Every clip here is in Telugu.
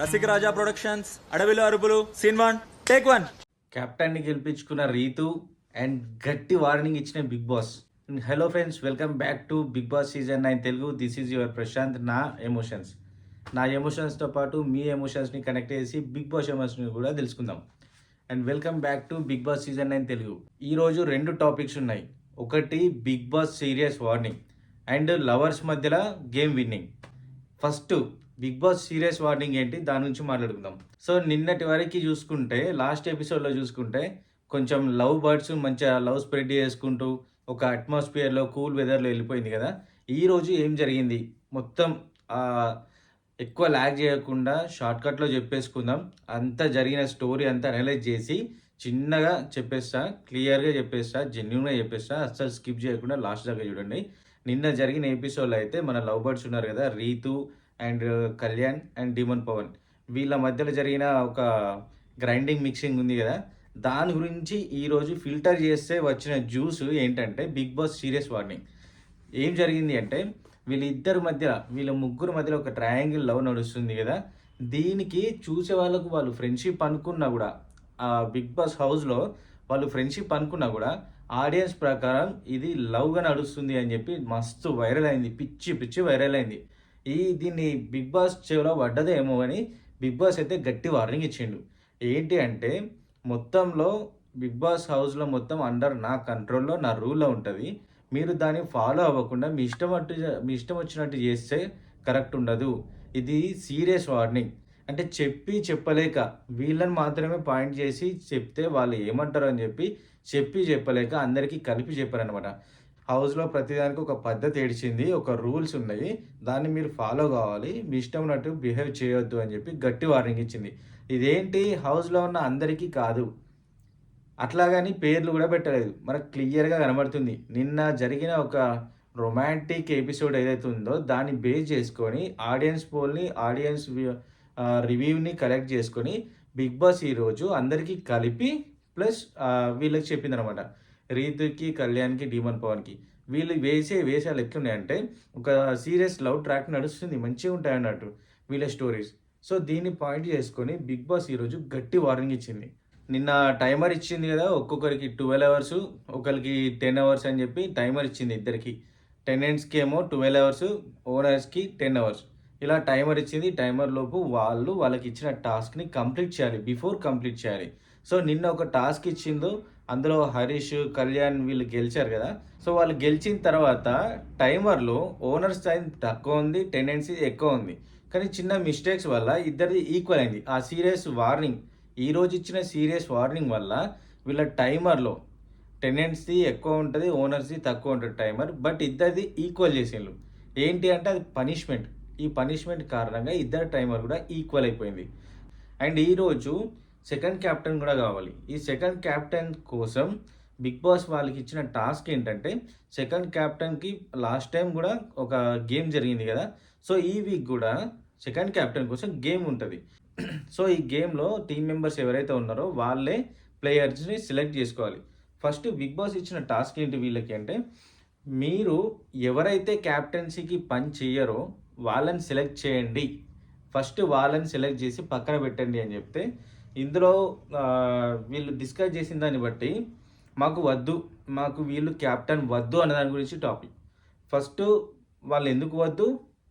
రసిక రాజా ప్రొడక్షన్స్ అడవిలో అరుపులు సీన్ వన్ టేక్ వన్. కెప్టెన్ని గెలిపించుకున్న రీతు అండ్ గట్టి వార్నింగ్ ఇచ్చిన Bigg Boss. Hello friends welcome back to Bigg Boss season nine Telugu. This is your Prashanth నా ఎమోషన్స్. నా ఎమోషన్స్తో పాటు మీ ఎమోషన్స్ని కనెక్ట్ చేసి బిగ్ బాస్ ఎమోషన్ని కూడా తెలుసుకుందాం. And welcome back to Bigg Boss season nine Telugu. ఈరోజు రెండు టాపిక్స్ ఉన్నాయి. ఒకటి Bigg Boss serious warning and lovers మధ్యలో game winning. First Bigg Boss serious warning ఏంటి? దాని గురించి మాట్లాడుకుందాం. సో నిన్నటి వరకు చూసుకుంటే లాస్ట్ ఎపిసోడ్లో చూసుకుంటే కొంచెం లవ్ బర్డ్స్ మంచిగా లవ్ స్ప్రెడ్ చేసుకుంటూ ఒక అట్మాస్ఫియర్లో కూల్ వెదర్లో వెళ్ళిపోయింది కదా? ఈరోజు ఏం జరిగింది? మొత్తం ఎక్కువ ల్యాగ్ చేయకుండా షార్ట్కట్లో చెప్పేసుకుందాం. అంతా జరిగిన స్టోరీ అంతా అనలైజ్ చేసి చిన్నగా చెప్పేస్తా క్లియర్గా చెప్పేస్తా జెన్యున్గా చెప్పేస్తా అస్సలు స్కిప్ చేయకుండా లాస్ట్ దాకా చూడండి. నిన్న జరిగిన ఎపిసోడ్లో అయితే మన లవ్ బర్డ్స్ ఉన్నారు కదా? Ritu and Kalyan and Demon Pavan. వీళ్ళ మధ్యలో జరిగిన ఒక గ్రైండింగ్ మిక్సింగ్ ఉంది కదా. దాని గురించి ఈరోజు ఫిల్టర్ చేస్తే వచ్చిన జ్యూస్ ఏంటంటే బిగ్ బాస్ సీరియస్ వార్నింగ్. ఏం జరిగింది అంటే వీళ్ళిద్దరి మధ్య వీళ్ళ ముగ్గురు మధ్యలో ఒక ట్రయాంగిల్ లవ్ నడుస్తుంది కదా. దీనికి చూసే వాళ్ళకు వాళ్ళు ఫ్రెండ్షిప్ అనుకున్నా కూడా ఆ బిగ్ బాస్ హౌస్లో వాళ్ళు ఫ్రెండ్షిప్ అనుకున్నా కూడా ఆడియన్స్ ప్రకారం ఇది లవ్గా నడుస్తుంది అని చెప్పి మస్తు వైరల్ అయింది. పిచ్చి పిచ్చి వైరల్ అయింది. ఈ దీన్ని బిగ్ బాస్ చెవిలో పడ్డదేమో అని బిగ్ బాస్ అయితే గట్టి వార్నింగ్ ఇచ్చిండు. ఏంటి అంటే మొత్తంలో బిగ్ బాస్ హౌస్లో మొత్తం అండర్ నా కంట్రోల్లో నా రూల్లో ఉంటుంది. మీరు దాన్ని ఫాలో అవ్వకుండా మీ ఇష్టం అట్టు మీ ఇష్టం వచ్చినట్టు చేస్తే కరెక్ట్ ఉండదు. ఇది సీరియస్ వార్నింగ్. అంటే చెప్పి చెప్పలేక వీళ్ళని మాత్రమే పాయింట్ చేసి చెప్తే వాళ్ళు ఏమంటారు అని చెప్పి చెప్పి చెప్పలేక అందరికీ కలిపి చెప్పారనమాట హౌస్లో ప్రతిదానికి ఒక పద్ధతి ఏడిచింది ఒక రూల్స్ ఉన్నాయి. దాన్ని మీరు ఫాలో కావాలి. మీ ఇష్టం ఉన్నట్టు బిహేవ్ చేయొద్దు అని చెప్పి గట్టి వార్నింగ్ ఇచ్చింది. ఇదేంటి? హౌస్లో ఉన్న అందరికీ కాదు. అట్లాగని పేర్లు కూడా పెట్టలేదు. మనకు క్లియర్గా కనబడుతుంది. నిన్న జరిగిన ఒక రొమాంటిక్ ఎపిసోడ్ ఏదైతే ఉందో దాన్ని బేస్ చేసుకొని ఆడియన్స్ పోల్ని ఆడియన్స్ రివ్యూని కలెక్ట్ చేసుకొని బిగ్ బాస్ ఈరోజు అందరికీ కలిపి ప్లస్ వీళ్ళకి చెప్పింది అనమాట రీతుకి కళ్యాణ్కి డీమన్ పవన్కి. వీళ్ళు వేసే వేషాలు ఎట్లున్నాయంటే ఒక సీరియస్ లవ్ ట్రాక్ నడుస్తుంది మంచిగా ఉంటాయి అన్నట్టు వీళ్ళ స్టోరీస్. సో దీన్ని పాయింట్ చేసుకొని బిగ్ బాస్ ఈరోజు గట్టి వార్నింగ్ ఇచ్చింది. నిన్న టైమర్ ఇచ్చింది కదా ఒక్కొక్కరికి ట్వెల్వ్ అవర్స్ ఒకరికి టెన్ అవర్స్ అని చెప్పి టైమర్ ఇచ్చింది ఇద్దరికి. టెనెంట్స్కి ఏమో ట్వెల్వ్ అవర్స్ ఓనర్స్కి టెన్ అవర్స్. ఇలా టైమర్ ఇచ్చింది టైమర్ లోపు వాళ్ళు వాళ్ళకి ఇచ్చిన టాస్క్ని కంప్లీట్ చేయాలి బిఫోర్ కంప్లీట్ చేయాలి. సో నిన్న ఒక టాస్క్ ఇచ్చిందో అందులో హరీష్ కళ్యాణ్ వీళ్ళు గెలిచారు కదా. సో వాళ్ళు గెలిచిన తర్వాత టైమర్లో ఓనర్స్ టైం తక్కువ ఉంది టెండెన్సీ ఎక్కువ ఉంది. కానీ చిన్న మిస్టేక్స్ వల్ల ఇద్దరిది ఈక్వల్ అయింది. ఆ సీరియస్ వార్నింగ్ ఈ రోజు ఇచ్చిన సీరియస్ వార్నింగ్ వల్ల వీళ్ళ టైమర్లో టెండెన్సీ ఎక్కువ ఉంటుంది ఓనర్స్ది తక్కువ ఉంటుంది టైమర్ బట్ ఇద్దరిది ఈక్వల్ చేసిండ్రు ఏంటి అంటే అది పనిష్మెంట్. ఈ పనిష్మెంట్ కారణంగా ఇద్దరు టైమర్ కూడా ఈక్వల్ అయిపోయింది. అండ్ ఈరోజు సెకండ్ క్యాప్టెన్ కూడా కావాలి. ఈ సెకండ్ క్యాప్టెన్ కోసం బిగ్ బాస్ వాళ్ళకి ఇచ్చిన టాస్క్ ఏంటంటే సెకండ్ క్యాప్టెన్కి లాస్ట్ టైం కూడా ఒక గేమ్ జరిగింది కదా. సో ఈ వీక్ కూడా సెకండ్ క్యాప్టెన్ కోసం గేమ్ ఉంటుంది. సో ఈ గేమ్లో టీం మెంబర్స్ ఎవరైతే ఉన్నారో వాళ్ళే ప్లేయర్స్ని సెలెక్ట్ చేసుకోవాలి. ఫస్ట్ బిగ్ బాస్ ఇచ్చిన టాస్క్ ఏంటి వీళ్ళకి అంటే మీరు ఎవరైతే క్యాప్టెన్సీకి పని చేయరో వాళ్ళని సెలెక్ట్ చేయండి. ఫస్ట్ వాళ్ళని సెలెక్ట్ చేసి పక్కన పెట్టండి అని చెప్తే ఇందులో వీళ్ళు డిస్కస్ చేసిన దాన్ని బట్టి మాకు వద్దు మాకు వీళ్ళు క్యాప్టెన్ వద్దు అన్న దాని గురించి టాపిక్ ఫస్ట్ వాళ్ళు ఎందుకు వద్దు?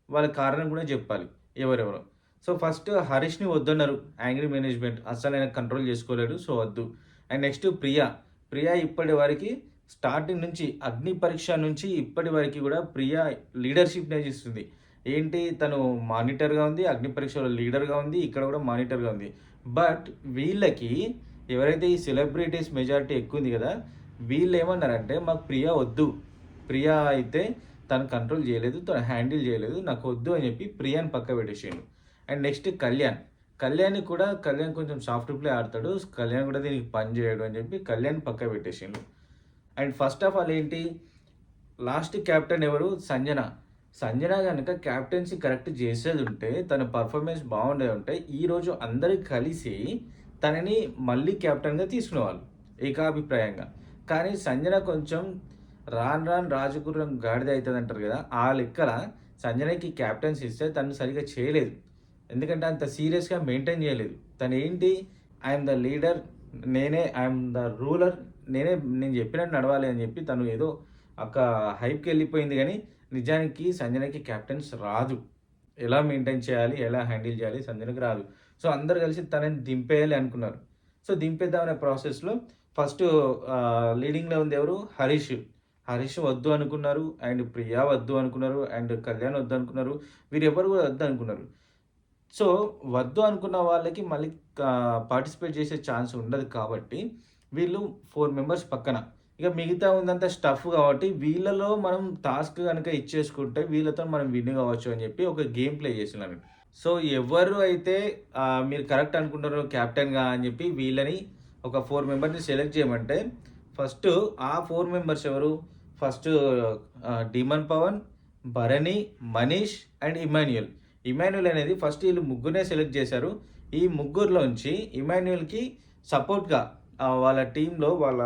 వాళ్ళ కారణం కూడా చెప్పాలి ఎవరెవరు. సో ఫస్ట్ హరీష్ని వద్దన్నారు యాంగ్రీ మేనేజ్మెంట్ అసలు ఆయన కంట్రోల్ చేసుకోలేడు సో వద్దు. అండ్ నెక్స్ట్ ప్రియా ప్రియా ఇప్పటి వరకు స్టార్టింగ్ నుంచి అగ్ని పరీక్ష నుంచి ఇప్పటి వరకు కూడా ప్రియా లీడర్షిప్ నేర్చిస్తుంది ఏంటి? తను మానిటర్గా ఉంది అగ్ని పరీక్షలో లీడర్గా ఉంది ఇక్కడ కూడా మానిటర్గా ఉంది. బట్ వీళ్ళకి ఎవరైతే ఈ సెలబ్రిటీస్ మెజారిటీ ఎక్కువ ఉంది కదా వీళ్ళు ఏమన్నారంటే మాకు ప్రియా వద్దు. ప్రియా అయితే తను కంట్రోల్ చేయలేదు తను హ్యాండిల్ చేయలేదు నాకు వద్దు అని చెప్పి ప్రియాని పక్క పెట్టేసిండు. And next Kalyan. కళ్యాణ్ కూడా కళ్యాణ్ కొంచెం సాఫ్ట్ ప్లే ఆడతాడు. కళ్యాణ్ కూడా దీనికి పని చేయడు అని చెప్పి కళ్యాణ్ పక్క పెట్టేసిండు. అండ్ ఫస్ట్ ఆఫ్ ఆల్ ఏంటి? లాస్ట్ క్యాప్టెన్ ఎవరు? సంజన. సంజన కనుక క్యాప్టెన్సీ కరెక్ట్ చేసేది ఉంటే తన పర్ఫార్మెన్స్ బాగుండేది ఉంటే ఈరోజు అందరూ కలిసి తనని మళ్ళీ క్యాప్టెన్గా తీసుకునేవాళ్ళు ఏకాభిప్రాయంగా. కానీ సంజన కొంచెం రాన్ రాన్ రాజగుర్రం గాడిద అవుతుంది అంటారు కదా ఆ లెక్కల సంజనకి క్యాప్టెన్సీ ఇస్తే తను సరిగా చేయలేదు. ఎందుకంటే అంత సీరియస్గా మెయింటైన్ చేయలేదు. తను ఏంటి ఐఎమ్ ద లీడర్ నేనే ఐఎమ్ ద రూలర్ నేనే నేను చెప్పినట్టు నడవాలి అని చెప్పి తను ఏదో ఒక హైప్కి వెళ్ళిపోయింది కానీ నిజానికి సంజనకి క్యాప్టెన్స్ రాదు. ఎలా మెయింటైన్ చేయాలి ఎలా హ్యాండిల్ చేయాలి సంజనకి రాదు. సో అందరు కలిసి తనని దింపేయాలి అనుకున్నారు. సో దింపేద్దామనే ప్రాసెస్లో ఫస్ట్ లీడింగ్లో ఉంది ఎవరు? హరీష్. హరీష్ వద్దు అనుకున్నారు అండ్ ప్రియా వద్దు అనుకున్నారు అండ్ కళ్యాణ్ వద్దు అనుకున్నారు వీరెవరు కూడా వద్దు అనుకున్నారు. సో వద్దు అనుకున్న వాళ్ళకి మళ్ళీ పార్టిసిపేట్ చేసే ఛాన్స్ ఉండదు కాబట్టి వీళ్ళు ఫోర్ మెంబర్స్ పక్కన. ఇక మిగతా ఉందంతా స్టఫ్ కాబట్టి వీళ్ళలో మనం టాస్క్ కనుక ఇచ్చేసుకుంటే వీళ్ళతో మనం విన్ కావచ్చు అని చెప్పి ఒక గేమ్ ప్లే చేసినాను సో ఎవరు అయితే మీరు కరెక్ట్ అనుకుంటారో క్యాప్టెన్గా అని చెప్పి వీళ్ళని ఒక ఫోర్ మెంబర్ని సెలెక్ట్ చేయమంటే ఫస్ట్ ఆ ఫోర్ మెంబర్స్ ఎవరు? First Demon Pavan Bharani Manish and Emmanuel Emmanuel అనేది ఫస్ట్ వీళ్ళు ముగ్గురే సెలెక్ట్ చేశారు. ఈ ముగ్గురులోంచి ఇమాన్యుయల్కి సపోర్ట్గా వాళ్ళ టీంలో వాళ్ళ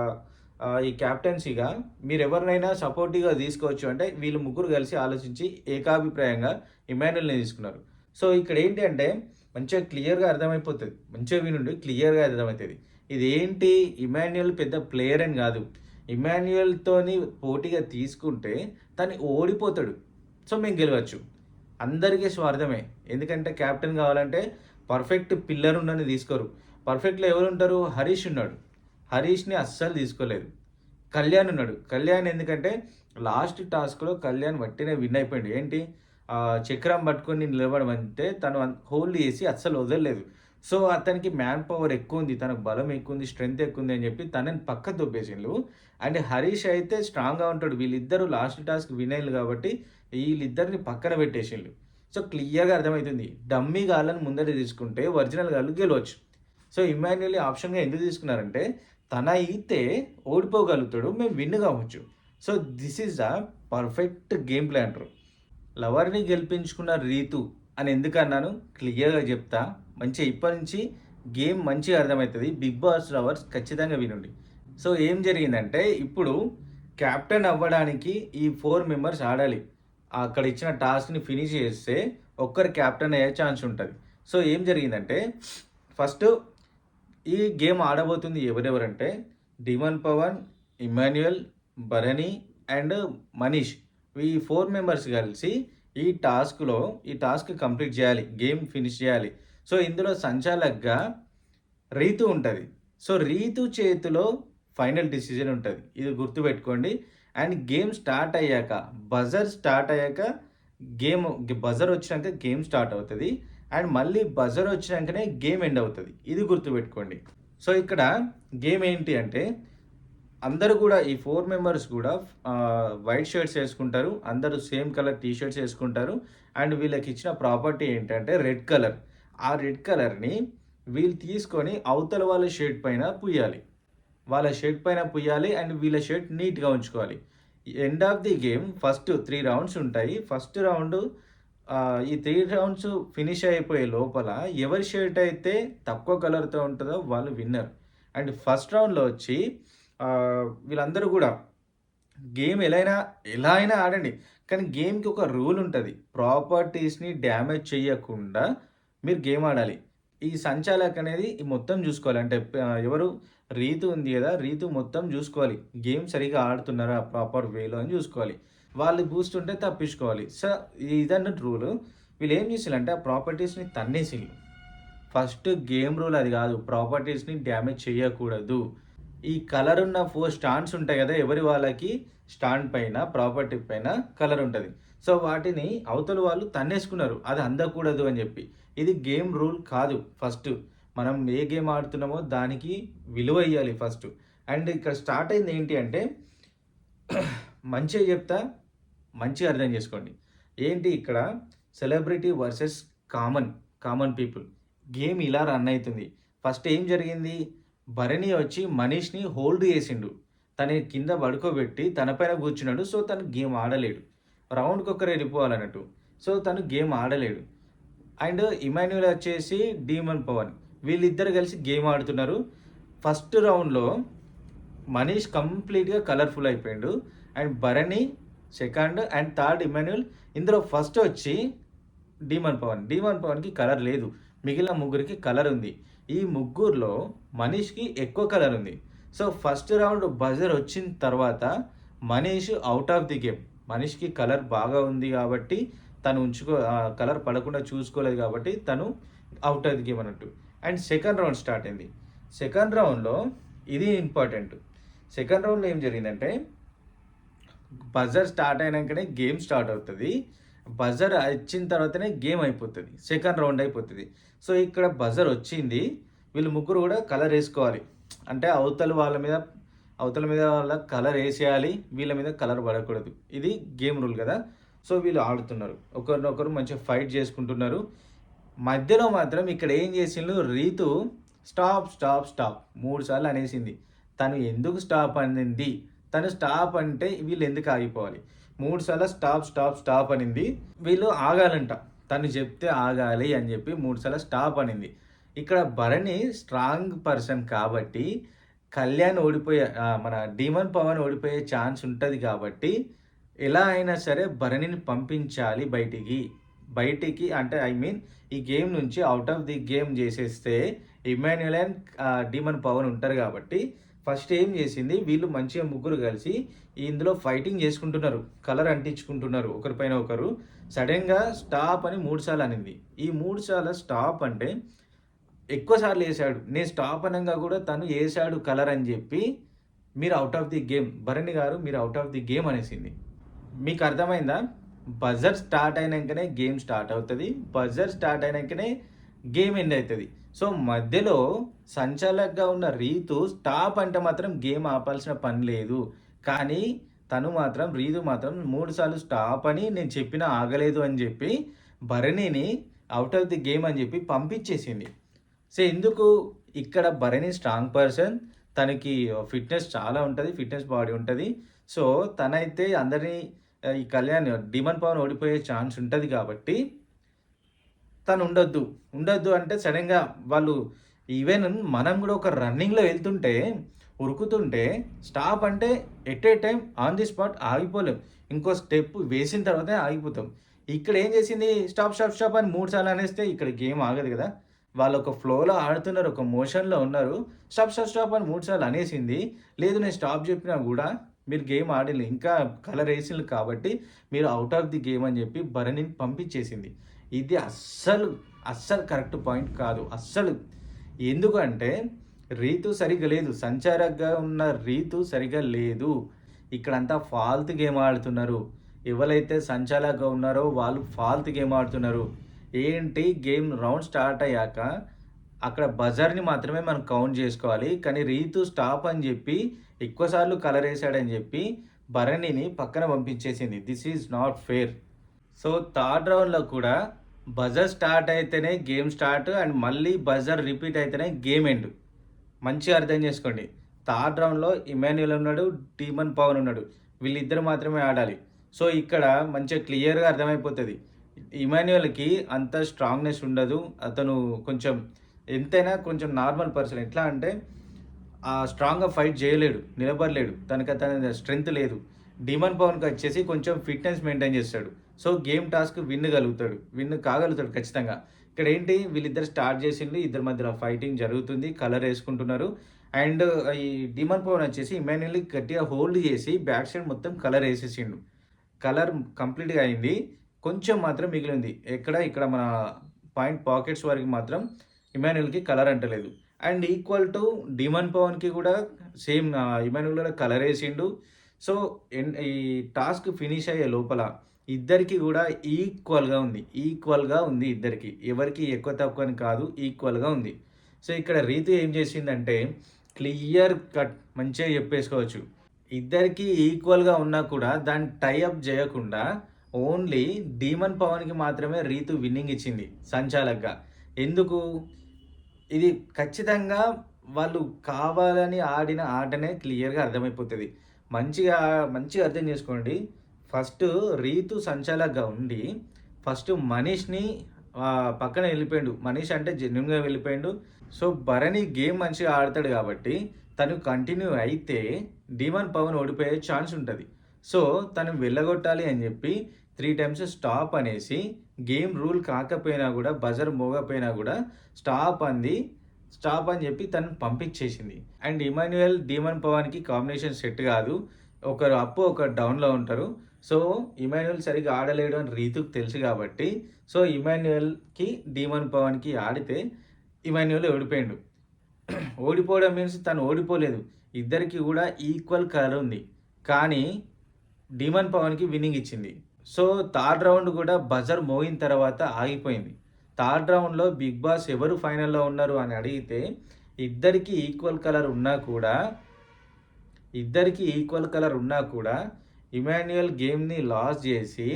ఈ క్యాప్టెన్సీగా మీరు ఎవరినైనా సపోర్టివ్గా తీసుకోవచ్చు అంటే వీళ్ళు ముగ్గురు కలిసి ఆలోచించి ఏకాభిప్రాయంగా ఇమాన్యుల్ని తీసుకున్నారు. సో ఇక్కడ ఏంటి అంటే మంచిగా క్లియర్గా అర్థమైపోతుంది. మంచిగా వినుండి క్లియర్గా అర్థమవుతుంది ఇది ఏంటి ఇమాన్యుయల్ పెద్ద ప్లేయర్ అని కాదు. ఇమాన్యుయల్తోని పోటీగా తీసుకుంటే తను ఓడిపోతాడు. సో మేము గెలవచ్చు. అందరికీ స్వార్థమే. ఎందుకంటే కెప్టెన్ కావాలంటే పర్ఫెక్ట్ పిల్లర్ ఉన్నని తీసుకోరు. పర్ఫెక్ట్లో ఎవరు ఉంటారు హరీష్ ఉన్నాడు. హరీష్ని అస్సలు తీసుకోలేదు. కళ్యాణ్ ఉన్నాడు. కళ్యాణ్ ఎందుకంటే లాస్ట్ టాస్క్లో కళ్యాణ్ వట్టినే విన్ అయిపోయాడు. ఏంటి? చక్రం పట్టుకొని నిలబడమంటే తను హోల్డ్ చేసి అస్సలు వదలలేదు. సో అతనికి మ్యాన్ పవర్ ఎక్కువ ఉంది తనకు బలం ఎక్కువ ఉంది స్ట్రెంగ్త్ ఎక్కువ ఉంది అని చెప్పి తనని పక్క దొబ్బేసిండు అండ్ హరీష్ అయితే స్ట్రాంగ్గా ఉంటాడు. వీళ్ళిద్దరూ లాస్ట్ టాస్క్ వినైలు కాబట్టి వీళ్ళిద్దరిని పక్కన పెట్టేసిండు. సో క్లియర్గా అర్థమవుతుంది డమ్మీ గాళ్ళని ముందర తీసుకుంటే ఒరిజినల్ గాళ్ళు గెలవచ్చు. సో ఇమాన్యుయల్ ఆప్షన్గా ఎందుకు తీసుకున్నారంటే తన అయితే ఓడిపోగలుగుతాడు మేము విన్ కావచ్చు. So this is the perfect game play అంటారు లవర్ని గెలిపించుకున్న రీతు అని ఎందుకు అన్నాను? క్లియర్గా చెప్తా. మంచిగా ఇప్పటి నుంచి గేమ్ మంచిగా అర్థమవుతుంది. బిగ్ బాస్ లవర్స్ ఖచ్చితంగా వినండి. సో ఏం జరిగిందంటే ఇప్పుడు క్యాప్టెన్ అవ్వడానికి ఈ ఫోర్ మెంబర్స్ ఆడాలి. అక్కడ ఇచ్చిన టాస్క్ని ఫినిష్ చేస్తే ఒక్కరు క్యాప్టెన్ అయ్యే ఛాన్స్ ఉంటుంది. సో ఏం జరిగిందంటే ఫస్ట్ ఈ గేమ్ ఆడబోతుంది ఎవరెవరంటే Demon Pavan Emmanuel Bharani and Manish. ఈ ఫోర్ మెంబర్స్ కలిసి ఈ టాస్క్లో ఈ టాస్క్ కంప్లీట్ చేయాలి గేమ్ ఫినిష్ చేయాలి. సో ఇందులో సంచాలక్గా రీతు ఉంటుంది. సో రీతు చేతిలో ఫైనల్ డిసిజన్ ఉంటుంది. ఇది గుర్తుపెట్టుకోండి. అండ్ గేమ్ స్టార్ట్ అయ్యాక బజర్ స్టార్ట్ అయ్యాక గేమ్ బజర్ వచ్చినాక గేమ్ స్టార్ట్ అవుతుంది. అండ్ మళ్ళీ బజర్ వచ్చినాకనే గేమ్ ఎండ్ అవుతుంది. ఇది గుర్తుపెట్టుకోండి. సో ఇక్కడ గేమ్ ఏంటి అంటే అందరూ కూడా ఈ ఫోర్ మెంబర్స్ కూడా వైట్ షర్ట్స్ వేసుకుంటారు. అందరూ సేమ్ కలర్ టీ షర్ట్స్ వేసుకుంటారు. అండ్ వీళ్ళకి ఇచ్చిన ప్రాపర్టీ ఏంటంటే రెడ్ కలర్. ఆ రెడ్ కలర్ని వీళ్ళు తీసుకొని అవతల వాళ్ళ షర్ట్ పైన పుయ్యాలి వాళ్ళ షర్ట్ పైన పుయ్యాలి అండ్ వీళ్ళ షర్ట్ నీట్గా ఉంచుకోవాలి. End of the game first three rounds ఉంటాయి. ఫస్ట్ రౌండ్ ఈ త్రీ రౌండ్స్ ఫినిష్ అయిపోయే లోపల ఎవరి షర్ట్ అయితే తక్కువ కలర్తో ఉంటుందో వాళ్ళు విన్నర్ అండ్ ఫస్ట్ రౌండ్లో వచ్చి వీళ్ళందరూ కూడా గేమ్ ఎలా అయినా ఎలా అయినా ఆడండి. కానీ గేమ్కి ఒక రూల్ ఉంటుంది. ప్రాపర్టీస్ని డ్యామేజ్ చేయకుండా మీరు గేమ్ ఆడాలి. ఈ సంచాలక్ అనేది మొత్తం చూసుకోవాలి. అంటే ఎవరు? రీతు ఉంది కదా రీతు మొత్తం చూసుకోవాలి. గేమ్ సరిగా ఆడుతున్నారా ప్రాపర్ వేలో అని చూసుకోవాలి. వాళ్ళు బూస్ట్ ఉంటే తప్పించుకోవాలి. సో ఇదన్నట్టు రూల్ వీళ్ళు ఏం చేసారంటే ఆ ప్రాపర్టీస్ని తన్నేసి ఫస్ట్ గేమ్ రూల్ అది కాదు. ప్రాపర్టీస్ని డ్యామేజ్ చేయకూడదు. ఈ కలర్ ఉన్న ఫోర్ స్టాండ్స్ ఉంటాయి కదా ఎవరి వాళ్ళకి? స్టాండ్ పైన ప్రాపర్టీ పైన కలర్ ఉంటుంది. సో వాటిని అవతల వాళ్ళు తన్నేసుకున్నారు. అది అందకూడదు అని చెప్పి. ఇది గేమ్ రూల్ కాదు. ఫస్ట్ మనం ఏ గేమ్ ఆడుతున్నామో దానికి విలువ ఇవ్వాలి ఫస్ట్ అండ్ ఇక్కడ స్టార్ట్ అయింది ఏంటి అంటే మంచిగా చెప్తా. మంచిగా అర్థం చేసుకోండి. ఏంటి ఇక్కడ? Celebrity versus common common people. Game ఇలా రన్ అవుతుంది. ఫస్ట్ ఏం జరిగింది? భరణి వచ్చి మనీష్ని హోల్డ్ చేసిండు. తన కింద పడుకోబెట్టి తనపైన కూర్చున్నాడు. సో తను గేమ్ ఆడలేడు. రౌండ్కి ఒక్కరు వెళ్ళిపోవాలన్నట్టు. సో తను గేమ్ ఆడలేడు. అండ్ ఇమాన్యుల్ వచ్చేసి డీమన్ పవన్. వీళ్ళిద్దరు కలిసి గేమ్ ఆడుతున్నారు. ఫస్ట్ రౌండ్లో మనీష్ కంప్లీట్గా కలర్ఫుల్ అయిపోయాడు. And Bharani second and third Emmanuel ఇందులో ఫస్ట్ వచ్చి డీమన్ పవన్. డీమన్ పవన్కి కలర్ లేదు. మిగిలిన ముగ్గురికి కలర్ ఉంది. ఈ ముగ్గురులో మనీష్కి ఎక్కువ కలర్ ఉంది. సో ఫస్ట్ రౌండ్ బజర్ వచ్చిన తర్వాత Manish out of the game మనీష్కి colour బాగా ఉంది కాబట్టి తను ఉంచుకో కలర్ పడకుండా చూసుకోలేదు కాబట్టి తను అవుట్ ఆఫ్ ది గేమ్ అన్నట్టు. అండ్ సెకండ్ రౌండ్ స్టార్ట్ అయింది. సెకండ్ రౌండ్లో ఇది ఇంపార్టెంట్ సెకండ్ రౌండ్లో ఏం జరిగిందంటే బజర్ స్టార్ట్ అయినాకనే గేమ్ స్టార్ట్ అవుతుంది. బజర్ వచ్చిన తర్వాతనే గేమ్ అయిపోతుంది. సెకండ్ రౌండ్ అయిపోతుంది. సో ఇక్కడ బజర్ వచ్చింది. వీళ్ళు ముగ్గురు కూడా కలర్ వేసుకోవాలి. అంటే అవతల వాళ్ళ మీద అవతల మీద వాళ్ళ కలర్ వేసేయాలి. వీళ్ళ మీద కలర్ పడకూడదు. ఇది గేమ్ రూల్ కదా. సో వీళ్ళు ఆడుతున్నారు. ఒకరినొకరు మంచిగా ఫైట్ చేసుకుంటున్నారు. మధ్యలో మాత్రం ఇక్కడ ఏం చేసిండ్రు రీతు స్టాప్ స్టాప్ స్టాప్. మూడు సార్లు అనేసింది. తను ఎందుకు స్టాప్ అనింది? తను స్టాప్ అంటే వీళ్ళు ఎందుకు ఆగిపోవాలి? మూడు సార్లు స్టాప్ స్టాప్ స్టాప్ అనింది. వీళ్ళు ఆగాలంట. తను చెప్తే ఆగాలి అని చెప్పి మూడు సార్లు స్టాప్ అనింది. ఇక్కడ భరణి స్ట్రాంగ్ పర్సన్ కాబట్టి కళ్యాణ్ ఓడిపోయే మన డీమన్ పవన్ ఓడిపోయే ఛాన్స్ ఉంటుంది కాబట్టి ఎలా అయినా సరే భరణిని పంపించాలి బయటికి. బయటికి అంటే ఐ మీన్ ఈ గేమ్ నుంచి అవుట్ ఆఫ్ ది గేమ్ చేసేస్తే ఇమాన్యుల్ అండ్ డీమన్ పవన్ ఉంటారు కాబట్టి ఫస్ట్ ఏం చేసింది వీళ్ళు మంచిగా ముగ్గురు కలిసి ఇందులో ఫైటింగ్ చేసుకుంటున్నారు కలర్ అంటించుకుంటున్నారు ఒకరిపైన ఒకరు. సడన్గా స్టాప్ అని మూడు సార్లు అనింది. ఈ మూడు సార్లు స్టాప్ అంటే ఎక్కువ సార్లు వేసాడు నేను స్టాప్ అనగా కూడా తను వేసాడు కలర్ అని చెప్పి మీరు out of the game Bharani garu మీరు అవుట్ ఆఫ్ ది గేమ్ అనేసింది. మీకు అర్థమైందా? బజర్ స్టార్ట్ అయినాకనే గేమ్ స్టార్ట్ అవుతుంది. బజర్ స్టార్ట్ అయినాకనే గేమ్ ఎండ్ అవుతుంది. సో మధ్యలో సంచాలకగా ఉన్న రీతు స్టాప్ అంటే మాత్రం గేమ్ ఆపాల్సిన పని లేదు. కానీ తను మాత్రం రీతు మాత్రం మూడు సార్లు స్టాప్ అని నేను చెప్పిన ఆగలేదు అని చెప్పి భరణిని అవుట్ ఆఫ్ ది గేమ్ అని చెప్పి పంపించేసింది. సో ఎందుకు? ఇక్కడ భరణి స్ట్రాంగ్ పర్సన్ తనకి uh, ఫిట్నెస్ చాలా ఉంటుంది ఫిట్నెస్ బాడీ ఉంటుంది. సో తనైతే అందరినీ uh, ఈ కళ్యాణ్ డిమన్ పవన్ ఓడిపోయే ఛాన్స్ ఉంటుంది కాబట్టి తను ఉండొద్దు. ఉండొద్దు అంటే సడన్గా వాళ్ళు ఈవెన్ మనం కూడా ఒక రన్నింగ్లో వెళ్తుంటే ఉరుకుతుంటే స్టాప్ అంటే at a time on the spot ఆగిపోలేం. ఇంకో స్టెప్ వేసిన తర్వాతే ఆగిపోతాం. ఇక్కడ ఏం చేసింది? స్టాప్ స్టాప్ స్టాప్ అని మూడు సార్లు అనేస్తే ఇక్కడ గేమ్ ఆగదు కదా. వాళ్ళు ఒక ఫ్లోలో ఆడుతున్నారు ఒక మోషన్లో ఉన్నారు. స్టాప్ స్టాప్ స్టాప్ అని మూడు సార్లు అనేసింది. లేదు నేను స్టాప్ చెప్పినా కూడా మీరు గేమ్ ఆడలేదు. ఇంకా కలర్ వేసిండ్రు కాబట్టి మీరు అవుట్ ఆఫ్ ది గేమ్ అని చెప్పి భరణిని పంపించేసింది. ఇది అస్సలు అస్సలు కరెక్ట్ పాయింట్ కాదు. అస్సలు. ఎందుకంటే రీతు సరిగ్గా లేదు. సంచారంగా ఉన్న రీతు సరిగ్గా లేదు. ఇక్కడంతా ఫాల్త్ గేమ్ ఆడుతున్నారు. ఎవరైతే సంచాలకుగా ఉన్నారో వాళ్ళు ఫాల్త్ గేమ్ ఆడుతున్నారు. ఏంటి? గేమ్ రౌండ్ స్టార్ట్ అయ్యాక అక్కడ బజర్ని మాత్రమే మనం కౌంట్ చేసుకోవాలి. కానీ రీతు స్టాప్ అని చెప్పి ఎక్కువసార్లు కలర్ వేసాడని చెప్పి భరణిని పక్కన పంపించేసింది. This is not fair. So third రౌండ్లో కూడా బజర్ స్టార్ట్ అయితేనే గేమ్ స్టార్ట్ అండ్ మళ్ళీ బజర్ రిపీట్ అయితేనే గేమ్ ఎండ్. మంచిగా అర్థం చేసుకోండి. థర్డ్ రౌండ్లో ఇమాన్యుల్ ఉన్నాడు డీమన్ పవన్ ఉన్నాడు. వీళ్ళిద్దరు మాత్రమే ఆడాలి. సో ఇక్కడ మంచిగా క్లియర్గా అర్థమైపోతుంది. ఇమాన్యుయల్కి అంత స్ట్రాంగ్నెస్ ఉండదు. అతను కొంచెం ఎంతైనా కొంచెం నార్మల్ పర్సన్. ఎట్లా అంటే ఆ స్ట్రాంగ్గా ఫైట్ చేయలేడు నిలబడలేడు. తనకి అతని స్ట్రెంగ్త్ లేదు. డిమన్ పవన్కి వచ్చేసి కొంచెం ఫిట్నెస్ మెయింటైన్ చేస్తాడు. సో గేమ్ టాస్క్ విన్ కలుగుతాడు విన్ కాగలుగుతాడు ఖచ్చితంగా. ఇక్కడ ఏంటి? వీళ్ళిద్దరు స్టార్ట్ చేసిండు ఇద్దరి మధ్యలో ఫైటింగ్ జరుగుతుంది కలర్ వేసుకుంటున్నారు. అండ్ ఈ డిమన్ పవన్ వచ్చేసి ఇమాన్యుల్ని గట్టిగా హోల్డ్ చేసి బ్యాక్ సైడ్ మొత్తం కలర్ వేసేసిండు. కలర్ కంప్లీట్గా అయింది. కొంచెం మాత్రం మిగిలింది. ఎక్కడ? ఇక్కడ మన పాయింట్ పాకెట్స్ వరకు మాత్రం ఇమాన్యుల్కి కలర్ అంటలేదు. అండ్ ఈక్వల్ టు డిమన్ పవన్కి కూడా సేమ్ ఇమాన్యుల్ కూడా కలర్ వేసిండు. సో ఎన్- ఈ టాస్క్ ఫినిష్ అయ్యే లోపల ఇద్దరికి కూడా ఈక్వల్గా ఉంది. ఈక్వల్గా ఉంది ఇద్దరికి. ఎవరికి ఎక్కువ తక్కువ అని కాదు ఈక్వల్గా ఉంది. సో ఇక్కడ రీతు ఏం చేసిందంటే క్లియర్ కట్ మంచిగా చెప్పేసుకోవచ్చు. ఇద్దరికి ఈక్వల్గా ఉన్నా కూడా దాన్ని టైఅప్ చేయకుండా ఓన్లీ డీమన్ పవన్కి మాత్రమే రీతు విన్నింగ్ ఇచ్చింది సంచాలక్గా. ఎందుకు? ఇది ఖచ్చితంగా వాళ్ళు కావాలని ఆడిన ఆటనే క్లియర్గా అర్థమైపోతుంది. మంచిగా మంచిగా అర్థం చేసుకోండి. ఫస్ట్ రీతు సంచాలకగా ఉండి ఫస్ట్ మనీష్ని పక్కన వెళ్ళిపోయాడు. మనీష్ అంటే జెన్యున్గా వెళ్ళిపోయాడు. సో భరణి గేమ్ మంచిగా ఆడతాడు కాబట్టి తను కంటిన్యూ అయితే డిమాన్ పవన్ ఓడిపోయే ఛాన్స్ ఉంటుంది. సో తను వెళ్ళగొట్టాలి అని చెప్పి త్రీ టైమ్స్ స్టాప్ అనేసి గేమ్ రూల్ కాకపోయినా కూడా బజర్ మోగపోయినా కూడా స్టాప్ అంది. స్టాప్ అని చెప్పి తను పంపించేసింది. అండ్ ఇమాన్యుయల్ డీమన్ పవన్కి కాంబినేషన్ సెట్ కాదు. ఒకరు అప్ ఒకరు డౌన్లో ఉంటారు. సో ఇమాన్యుయల్ సరిగ్గా ఆడలేడు అని రీతుకు తెలుసు కాబట్టి సో ఇమాన్యుయల్కి డీమన్ పవన్కి ఆడితే ఇమాన్యుయల్ ఓడిపోయాడు. ఓడిపోవడం మీన్స్ తను ఓడిపోలేదు. ఇద్దరికి కూడా ఈక్వల్ కలర్ ఉంది. కానీ డీమన్ పవన్కి విన్నింగ్ ఇచ్చింది. సో థర్డ్ రౌండ్ కూడా బజర్ మోగిన తర్వాత ఆగిపోయింది. థర్డ్ రౌండ్లో బిగ్ బాస్ ఎవరు ఫైనల్లో ఉన్నారు అని అడిగితే ఇద్దరికి ఈక్వల్ కలర్ ఉన్నా కూడా ఇద్దరికి ఈక్వల్ కలర్ ఉన్నా కూడా ఇమాన్యుయల్ గేమ్ని లాస్ చేసి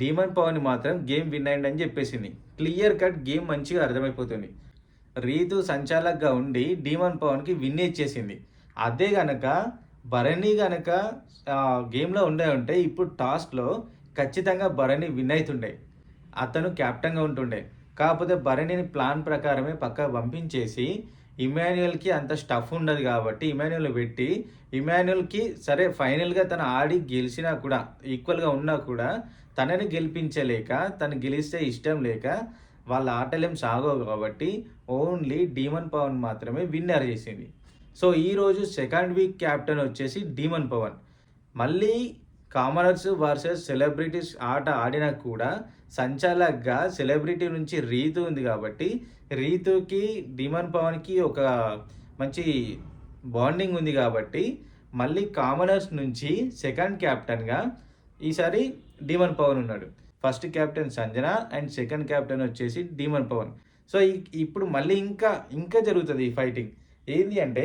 డీమన్ పవన్ మాత్రం గేమ్ విన్ అయ్యండి అని చెప్పేసింది. క్లియర్ కట్ గేమ్ మంచిగా అర్థమైపోతుంది. రీతు సంచాలకగా ఉండి డీమన్ పవన్కి విన్ ఇచ్చేసింది. అదే గనక భరణి గనక గేమ్లో ఉండే ఉంటే ఇప్పుడు టాస్క్లో ఖచ్చితంగా భరణి విన్ అవుతుండే. అతను కెప్టెన్గా ఉంటుండే. కాకపోతే భరణిని ప్లాన్ ప్రకారమే పక్క పంపించేసి ఇమాన్యుయల్కి అంత స్టఫ్ ఉండదు కాబట్టి ఇమాన్యుయల్ పెట్టి ఇమాన్యుయల్కి సరే ఫైనల్గా తను ఆడి గెలిచినా కూడా ఈక్వల్గా ఉన్నా కూడా తనని గెలిపించలేక తను గెలిస్తే ఇష్టం లేక వాళ్ళ ఆటలేం సాగవు కాబట్టి ఓన్లీ డీమన్ పవన్ మాత్రమే విన్నర్ చేసింది. సో ఈరోజు సెకండ్ వీక్ క్యాప్టెన్ వచ్చేసి డీమన్ పవన్. మళ్ళీ కామనర్స్ వర్సెస్ సెలబ్రిటీస్ ఆట ఆడినా కూడా సంచాలక్గా సెలబ్రిటీ నుంచి రీతు ఉంది కాబట్టి రీతుకి డిమన్ పవన్కి ఒక మంచి బాండింగ్ ఉంది కాబట్టి మళ్ళీ కామనర్స్ నుంచి సెకండ్ క్యాప్టెన్గా ఈసారి డిమన్ పవన్ ఉన్నాడు. First captain Sanjana and second captain వచ్చేసి డిమన్ పవన్. సో ఇప్పుడు మళ్ళీ ఇంకా ఇంకా జరుగుతుంది ఈ ఫైటింగ్. ఏంటి అంటే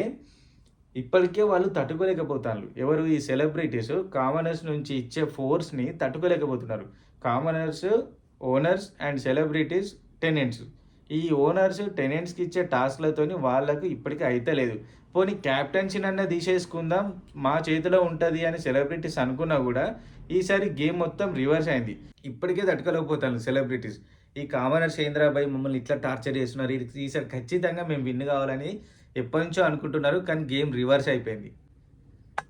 ఇప్పటికే వాళ్ళు తట్టుకోలేకపోతున్నారు ఎవరు ఈ సెలబ్రిటీస్ కామనర్స్ నుంచి ఇచ్చే ఫోర్స్ని తట్టుకోలేకపోతున్నారు. Commoners owners and celebrities tenants. ఈ ఓనర్స్ టెనెంట్స్కి ఇచ్చే టాస్క్లతోని వాళ్ళకు ఇప్పటికీ అయితలేదు పోనీ క్యాప్టెన్సీ అన్న తీసేసుకుందాం మా చేతిలో ఉంటుంది అని సెలబ్రిటీస్ అనుకున్నా కూడా ఈసారి గేమ్ మొత్తం రివర్స్ అయింది. ఇప్పటికే తట్టుకోలేకపోతాను సెలబ్రిటీస్. ఈ కామనర్ సేంద్రాబాయ్ మమ్మల్ని ఇట్లా టార్చర్ చేస్తున్నారు. ఈసారి ఖచ్చితంగా మేము విన్ కావాలని ఎప్పటి నుంచో అనుకుంటున్నారు కానీ గేమ్ రివర్స్ అయిపోయింది.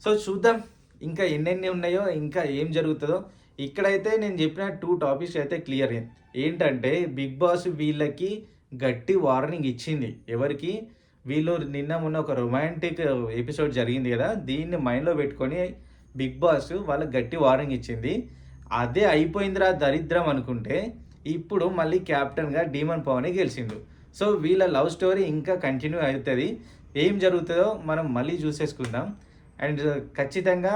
సో చూద్దాం ఇంకా ఎన్నెన్ని ఉన్నాయో ఇంకా ఏం జరుగుతుందో. ఇక్కడైతే నేను చెప్పిన టూ టాపిక్స్ అయితే క్లియర్ ఏంటంటే బిగ్ బాస్ వీళ్ళకి గట్టి వార్నింగ్ ఇచ్చింది. ఎవరికి? వీళ్ళు నిన్న మొన్న ఒక రొమాంటిక్ ఎపిసోడ్ జరిగింది కదా దీన్ని మైండ్లో పెట్టుకొని బిగ్ బాస్ వాళ్ళకి గట్టి వార్నింగ్ ఇచ్చింది. అదే అయిపోయిందిరా దరిద్రం అనుకుంటే ఇప్పుడు మళ్ళీ క్యాప్టెన్గా డీమన్ పవన్ గెలిచిండు. సో వీళ్ళ లవ్ స్టోరీ ఇంకా కంటిన్యూ అవుతుంది. ఏం జరుగుతుందో మనం మళ్ళీ చూసేసుకుందాం. అండ్ ఖచ్చితంగా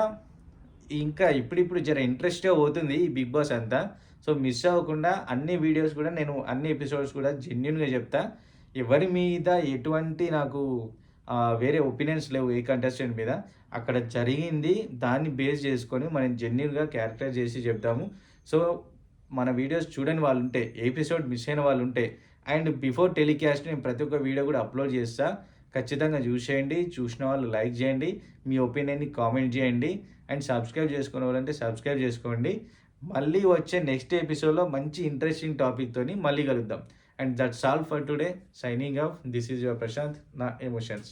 ఇంకా ఇప్పుడిప్పుడు జర ఇంట్రెస్ట్గా పోతుంది ఈ బిగ్ బాస్ అంతా. సో మిస్ అవ్వకుండా అన్ని వీడియోస్ కూడా నేను అన్ని ఎపిసోడ్స్ కూడా జెన్యున్గా చెప్తా. ఎవరి మీద ఎటువంటి నాకు వేరే ఒపీనియన్స్ లేవు ఏ కంటెస్టెంట్ మీద. అక్కడ జరిగింది దాన్ని బేస్ చేసుకొని మనం జెన్యున్గా క్యారెక్టర్ చేసి చెప్తాము. సో మన వీడియోస్ చూడని వాళ్ళు ఉంటే ఎపిసోడ్ మిస్ అయిన వాళ్ళు ఉంటే అండ్ బిఫోర్ టెలికాస్ట్ నేను ప్రతి ఒక్క వీడియో కూడా అప్లోడ్ చేస్తా. ఖచ్చితంగా చూసేయండి చూసిన వాళ్ళు లైక్ చేయండి మీ ఒపీనియన్ని కామెంట్ చేయండి. అండ్ సబ్స్క్రైబ్ చేసుకునే వాళ్ళంటే సబ్స్క్రైబ్ చేసుకోండి. మళ్ళీ వచ్చే నెక్స్ట్ ఎపిసోడ్లో మంచి ఇంట్రెస్టింగ్ టాపిక్తోని మళ్ళీ కలుద్దాం. And that's all for today signing off this is your Prashanth నా ఎమోషన్స్